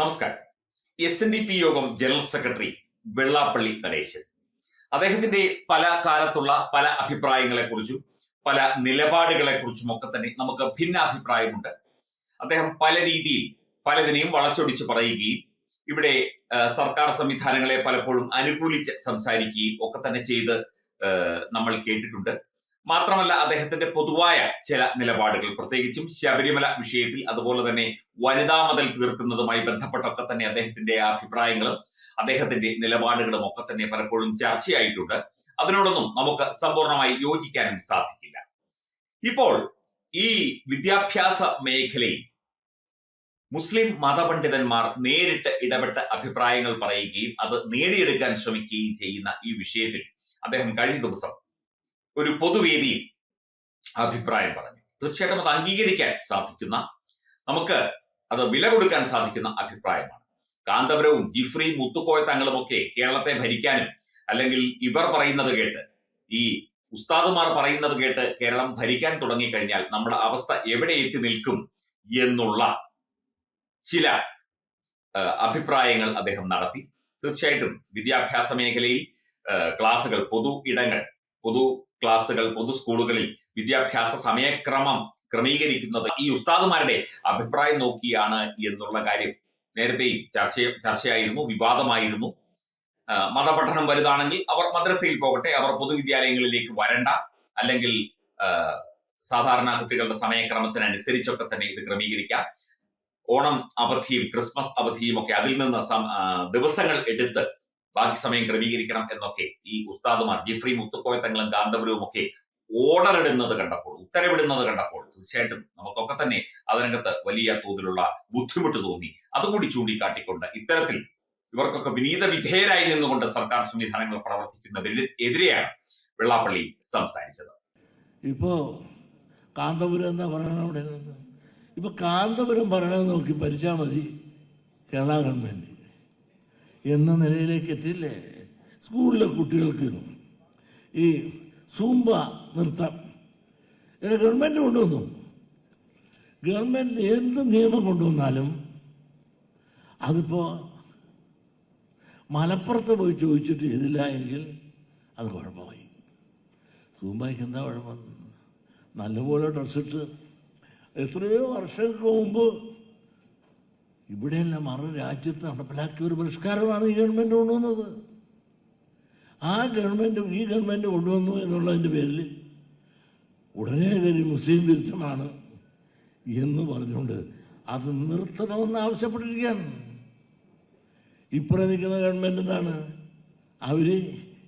നമസ്കാരം. S N D P യോഗം general secretary Vellappally Naresan. അദ്ദേഹത്തിന്റെ പല കാലത്തുള്ള പല അഭിപ്രായങ്ങളെ അഭിപ്രായങ്ങളെക്കുറിച്ചും പല നിലപാടുകളെക്കുറിച്ചും ഒക്കെ തന്നെ നമുക്ക് ഭിന്ന അഭിപ്രായമുണ്ട് അദ്ദേഹം പല രീതിയിൽ പലതിനെയും വളച്ചൊടിച്ച് പറയുകയും ഇവിടെ സർക്കാർ സംവിധാനങ്ങളെ പലപ്പോഴും അനുകൂലിച്ച് സംസാരിക്കുകയും ഒക്കെ തന്നെ ചെയ്ത് നമ്മൾ കേട്ടിട്ടുണ്ട്. മാത്രമല്ല അദ്ദേഹത്തിന്റെ പൊതുവായ ചില നിലപാടുകൾ. പ്രത്യേകിച്ചും ശബരിമല വിഷയത്തിൽ അതുപോലെ തന്നെ വനിതാ മതിൽ തീർക്കുന്നതുമായി ബന്ധപ്പെട്ടൊക്കെ തന്നെ അദ്ദേഹത്തിന്റെ അഭിപ്രായങ്ങളും അദ്ദേഹത്തിന്റെ നിലപാടുകളും ഒക്കെ തന്നെ പലപ്പോഴും ചർച്ചയായിട്ടുണ്ട്. അതിനോടൊന്നും നമുക്ക് സമ്പൂർണമായി യോജിക്കാനും സാധിക്കില്ല. ഇപ്പോൾ ഈ വിദ്യാഭ്യാസ മേഖലയിൽ മുസ്ലിം മതപണ്ഡിതന്മാർ നേരിട്ട് ഇടപെട്ട അഭിപ്രായങ്ങൾ പറയുകയും അത് നേടിയെടുക്കാൻ ശ്രമിക്കുകയും ചെയ്യുന്ന ഈ വിഷയത്തിൽ അദ്ദേഹം കഴിഞ്ഞ ദിവസം ഒരു പൊതുവേദിയിൽ അഭിപ്രായം പറഞ്ഞു. തീർച്ചയായിട്ടും അത് അംഗീകരിക്കാൻ സാധിക്കുന്ന നമുക്ക് അത് വില കൊടുക്കാൻ സാധിക്കുന്ന അഭിപ്രായമാണ്. കാന്തപുരവും ജിഫ്രി മുത്തുക്കോയ തങ്ങളുമൊക്കെ കേരളത്തെ ഭരിക്കാനും അല്ലെങ്കിൽ ഇവർ പറയുന്നത് കേട്ട് ഈ ഉസ്താദുമാർ പറയുന്നത് കേട്ട് കേരളം ഭരിക്കാൻ തുടങ്ങിക്കഴിഞ്ഞാൽ നമ്മുടെ അവസ്ഥ എവിടെ എത്തി നിൽക്കും എന്നുള്ള ചില അഭിപ്രായങ്ങൾ അദ്ദേഹം നടത്തി. തീർച്ചയായിട്ടും വിദ്യാഭ്യാസ മേഖലയിൽ ക്ലാസുകൾ പൊതു ഇടങ്ങൾ പൊതു ക്ലാസുകൾ പൊതു സ്കൂളുകളിൽ വിദ്യാഭ്യാസ സമയക്രമം ക്രമീകരിക്കുന്നത് ഈ ഉസ്താദുമാരുടെ അഭിപ്രായം നോക്കിയാണ് എന്നുള്ള കാര്യം നേരത്തെയും ചർച്ച ചർച്ചയായിരുന്നു വിവാദമായിരുന്നു. മതപഠനം വലുതാണെങ്കിൽ അവർ മദ്രസയിൽ പോകട്ടെ അവർ പൊതുവിദ്യാലയങ്ങളിലേക്ക് വരണ്ട അല്ലെങ്കിൽ സാധാരണ കുട്ടികളുടെ സമയക്രമത്തിനനുസരിച്ചൊക്കെ തന്നെ ഇത് ക്രമീകരിക്കാം. ഓണം അവധിയും ക്രിസ്മസ് അവധിയും ഒക്കെ അതിൽ നിന്ന് ദിവസങ്ങൾ എടുത്ത് ബാക്കി സമയം ക്രമീകരിക്കണം എന്നൊക്കെ ഈ ഉസ്താദുമാർ ജിഫ്രി മുത്തുക്കോയത്തങ്ങളും കാന്തപുരവും ഒക്കെ ഓർഡർ ഇടുന്നത് കണ്ടപ്പോൾ ഉത്തരവിടുന്നത് കണ്ടപ്പോൾ തീർച്ചയായിട്ടും നമുക്കൊക്കെ തന്നെ അതിനകത്ത് വലിയ തോതിലുള്ള ബുദ്ധിമുട്ട് തോന്നി. അതുകൂടി ചൂണ്ടിക്കാട്ടിക്കൊണ്ട് ഇത്തരത്തിൽ ഇവർക്കൊക്കെ വിനീത വിധേയരായി നിന്നുകൊണ്ട് സർക്കാർ സംവിധാനങ്ങൾ പ്രവർത്തിക്കുന്നതിന് എതിരെയാണ് വെള്ളാപ്പള്ളി സംസാരിച്ചത്. ഇപ്പോ കാന്തപുരം എന്താ പറയണ അവിടെ? ഇപ്പൊ കാന്തപുരം പറയണത് നോക്കി ഭരിച്ചാൽ മതി കേരള ഗവൺമെന്റ്. എന്ന നിലയിലേക്ക് എത്തിയില്ലേ? സ്കൂളിലെ കുട്ടികൾക്ക് ഈ സൂമ്പ നൃത്തം. ഇവിടെ ഗവൺമെന്റ് കൊണ്ടുവന്നു. ഗവൺമെന്റ് എന്ത് നിയമം കൊണ്ടുവന്നാലും അതിപ്പോൾ മലപ്പുറത്ത് പോയി ചോദിച്ചിട്ട് ചെയ്തില്ല എങ്കിൽ അത് കുഴപ്പമായി. സൂമ്പായിക്ക് എന്താ കുഴപ്പം? നല്ലപോലെ ഡ്രസ്സിട്ട് എത്രയോ വർഷങ്ങൾക്ക് മുമ്പ് ഇവിടെയല്ല മറു രാജ്യത്ത് നടപ്പിലാക്കിയ ഒരു പരിഷ്കാരമാണ് ഈ ഗവൺമെന്റ് കൊണ്ടുവന്നത്. ആ ഗവൺമെന്റ് ഈ ഗവൺമെന്റ് കൊണ്ടുവന്നു എന്നുള്ളതിന്റെ പേരിൽ ഉടനെ കയറി മുസ്ലിം വിരുദ്ധമാണ് എന്ന് പറഞ്ഞുകൊണ്ട് അത് നിർത്തണമെന്ന് ആവശ്യപ്പെട്ടിരിക്കുകയാണ്. ഇപ്പുറം നിൽക്കുന്ന ഗവൺമെന്റ് എന്താണ്? അവർ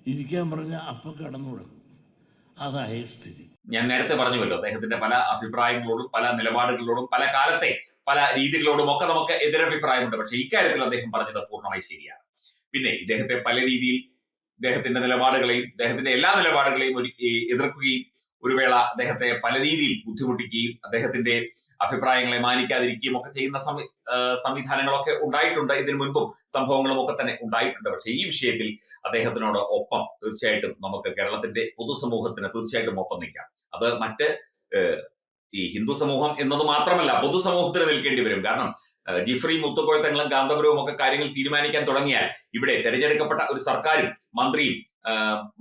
ഇരിക്കാൻ പറഞ്ഞ അപ്പം കടന്നു അതായ സ്ഥിതി. ഞാൻ നേരത്തെ പറഞ്ഞുവല്ലോ അദ്ദേഹത്തിന്റെ പല അഭിപ്രായങ്ങളോടും പല നിലപാടുകളോടും പല കാലത്തെ പല രീതികളോടും ഒക്കെ നമുക്ക് എതിരഭിപ്രായമുണ്ട്. പക്ഷെ ഇക്കാര്യത്തിൽ അദ്ദേഹം പറഞ്ഞത് പൂർണമായി ശരിയാണ്. പിന്നെ ഇദ്ദേഹത്തെ പല രീതിയിൽ ഇദ്ദേഹത്തിന്റെ നിലപാടുകളെയും അദ്ദേഹത്തിന്റെ എല്ലാ നിലപാടുകളെയും ഒരു എതിർക്കുകയും ഒരു വേള അദ്ദേഹത്തെ പല രീതിയിൽ ബുദ്ധിമുട്ടിക്കുകയും അദ്ദേഹത്തിന്റെ അഭിപ്രായങ്ങളെ മാനിക്കാതിരിക്കുകയും ഒക്കെ ചെയ്യുന്ന സംവി- സംവിധാനങ്ങളൊക്കെ ഉണ്ടായിട്ടുണ്ട്. ഇതിനു മുൻപും സംഭവങ്ങളും ഒക്കെ തന്നെ ഉണ്ടായിട്ടുണ്ട്. പക്ഷേ ഈ വിഷയത്തിൽ അദ്ദേഹത്തിനോട് ഒപ്പം തീർച്ചയായിട്ടും നമുക്ക് കേരളത്തിന്റെ പൊതുസമൂഹത്തിന് തീർച്ചയായിട്ടും ഒപ്പം നിൽക്കാം. അത് മറ്റ് ഈ ഹിന്ദു സമൂഹം എന്നത് മാത്രമല്ല പൊതുസമൂഹത്തിന് നിൽക്കേണ്ടി വരും. കാരണം ജിഫ്രി മുത്തുക്കോഴത്തങ്ങളും കാന്തപുരവും ഒക്കെ കാര്യങ്ങൾ തീരുമാനിക്കാൻ തുടങ്ങിയാൽ ഇവിടെ തെരഞ്ഞെടുക്കപ്പെട്ട ഒരു സർക്കാരും മന്ത്രിയും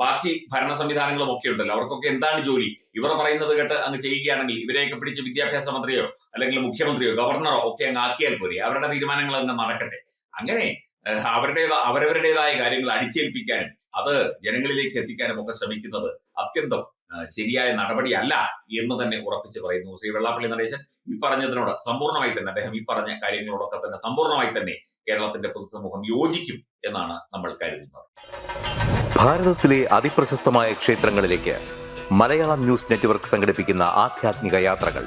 ബാക്കി ഭരണ സംവിധാനങ്ങളും ഒക്കെ ഉണ്ടല്ലോ. അവർക്കൊക്കെ എന്താണ് ജോലി? ഇവർ പറയുന്നത് കേട്ട് അങ്ങ് ചെയ്യുകയാണെങ്കിൽ ഇവരെയൊക്കെ പിടിച്ച് വിദ്യാഭ്യാസ മന്ത്രിയോ അല്ലെങ്കിൽ മുഖ്യമന്ത്രിയോ ഗവർണറോ ഒക്കെ അങ്ങ് ആക്കിയാൽ പോരെ. അവരുടെ തീരുമാനങ്ങൾ തന്നെ നടക്കട്ടെ അങ്ങനെ അവരുടെ അവരവരുടേതായ കാര്യങ്ങൾ അടിച്ചേൽപ്പിക്കാനും അത് ജനങ്ങളിലേക്ക് എത്തിക്കാനും ഒക്കെ ശ്രമിക്കുന്നത് അത്യന്തം ശരിയായ നടപടിയല്ല എന്ന് തന്നെ ഉറപ്പിച്ച് പറയുന്നു ശ്രീ വെള്ളാപ്പള്ളി നടേശൻ. ഈ പറഞ്ഞതിനോട് സമ്പൂർണമായി തന്നെ അദ്ദേഹം ഈ പറഞ്ഞ കാര്യങ്ങളോടൊക്കെ തന്നെ സമ്പൂർണമായി തന്നെ കേരളത്തിന്റെ പൊതുസമൂഹം യോജിക്കും എന്നാണ് നമ്മൾ കരുതുന്നത്. ഭാരതത്തിലെ അതിപ്രശസ്തമായ ക്ഷേത്രങ്ങളിലേക്ക് മലയാളം ന്യൂസ് നെറ്റ്വർക്ക് സംഘടിപ്പിക്കുന്ന ആധ്യാത്മിക യാത്രകൾ.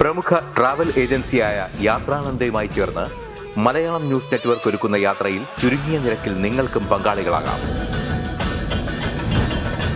പ്രമുഖ ട്രാവൽ ഏജൻസിയായ യാത്രാനന്ദയുമായി ചേർന്ന് മലയാളം ന്യൂസ് നെറ്റ്വർക്ക് ഒരുക്കുന്ന യാത്രയിൽ ചുരുങ്ങിയ നിരക്കിൽ നിങ്ങൾക്കും പങ്കാളികളാകാം.